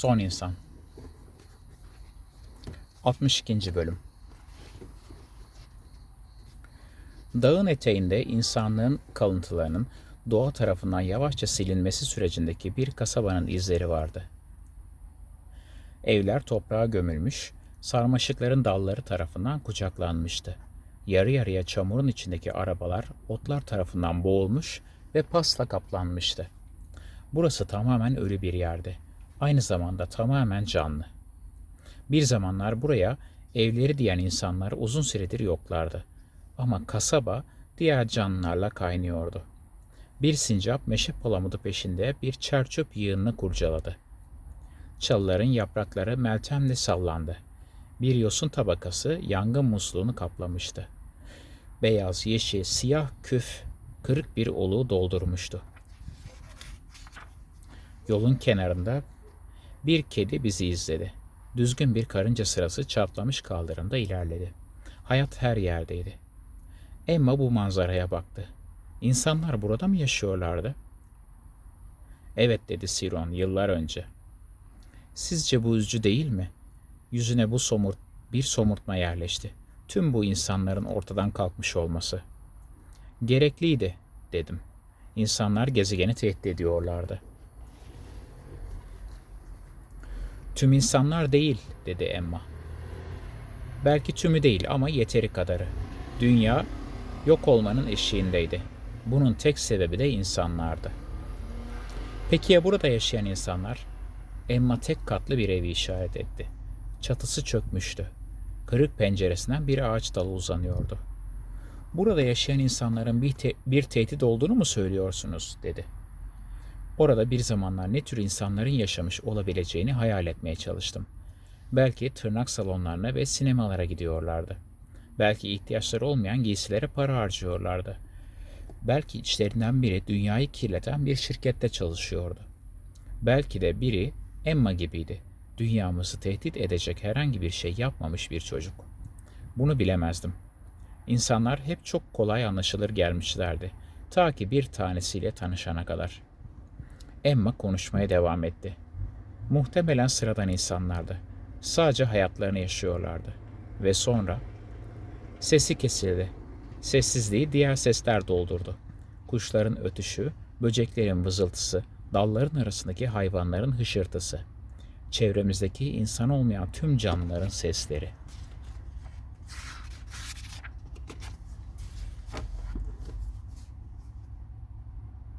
Son insan. 62. bölüm. Dağın eteğinde insanlığın kalıntılarının doğa tarafından yavaşça silinmesi sürecindeki bir kasabanın izleri vardı. Evler toprağa gömülmüş, sarmaşıkların dalları tarafından kucaklanmıştı. Yarı yarıya çamurun içindeki arabalar otlar tarafından boğulmuş ve pasla kaplanmıştı. Burası tamamen ölü bir yerdi. Aynı zamanda tamamen canlı. Bir zamanlar buraya evleri diyen insanlar uzun süredir yoklardı. Ama kasaba diğer canlılarla kaynıyordu. Bir sincap meşe palamudu peşinde bir çerçöp yığınını kurcaladı. Çalıların yaprakları meltemle sallandı. Bir yosun tabakası yangın musluğunu kaplamıştı. Beyaz, yeşil, siyah küf kırık bir oluğu doldurmuştu. Yolun kenarında bir kedi bizi izledi. Düzgün bir karınca sırası çatlamış kaldırımda ilerledi. Hayat her yerdeydi. Emma bu manzaraya baktı. İnsanlar burada mı yaşıyorlardı? Evet dedi Siron yıllar önce. Sizce bu üzücü değil mi? Yüzüne bu somurt bir somurtma yerleşti. Tüm bu insanların ortadan kalkmış olması. Gerekliydi dedim. İnsanlar gezegeni tehdit ediyorlardı. Tüm insanlar değil, dedi Emma. Belki tümü değil ama yeteri kadarı. Dünya yok olmanın eşiğindeydi. Bunun tek sebebi de insanlardı. Peki ya burada yaşayan insanlar? Emma tek katlı bir evi işaret etti. Çatısı çökmüştü. Kırık penceresinden bir ağaç dalı uzanıyordu. Burada yaşayan insanların bir, te- bir tehdit olduğunu mu söylüyorsunuz? dedi. Orada bir zamanlar ne tür insanların yaşamış olabileceğini hayal etmeye çalıştım. Belki tırnak salonlarına ve sinemalara gidiyorlardı. Belki ihtiyaçları olmayan giysilere para harcıyorlardı. Belki içlerinden biri dünyayı kirleten bir şirkette çalışıyordu. Belki de biri Emma gibiydi. Dünyamızı tehdit edecek herhangi bir şey yapmamış bir çocuk. Bunu bilemezdim. İnsanlar hep çok kolay anlaşılır gelmişlerdi. Ta ki bir tanesiyle tanışana kadar.'' Emma konuşmaya devam etti. Muhtemelen sıradan insanlardı. Sadece hayatlarını yaşıyorlardı. Ve sonra sesi kesildi. Sessizliği diğer sesler doldurdu. Kuşların ötüşü, böceklerin vızıltısı, dalların arasındaki hayvanların hışırtısı. Çevremizdeki insan olmayan tüm canlıların sesleri.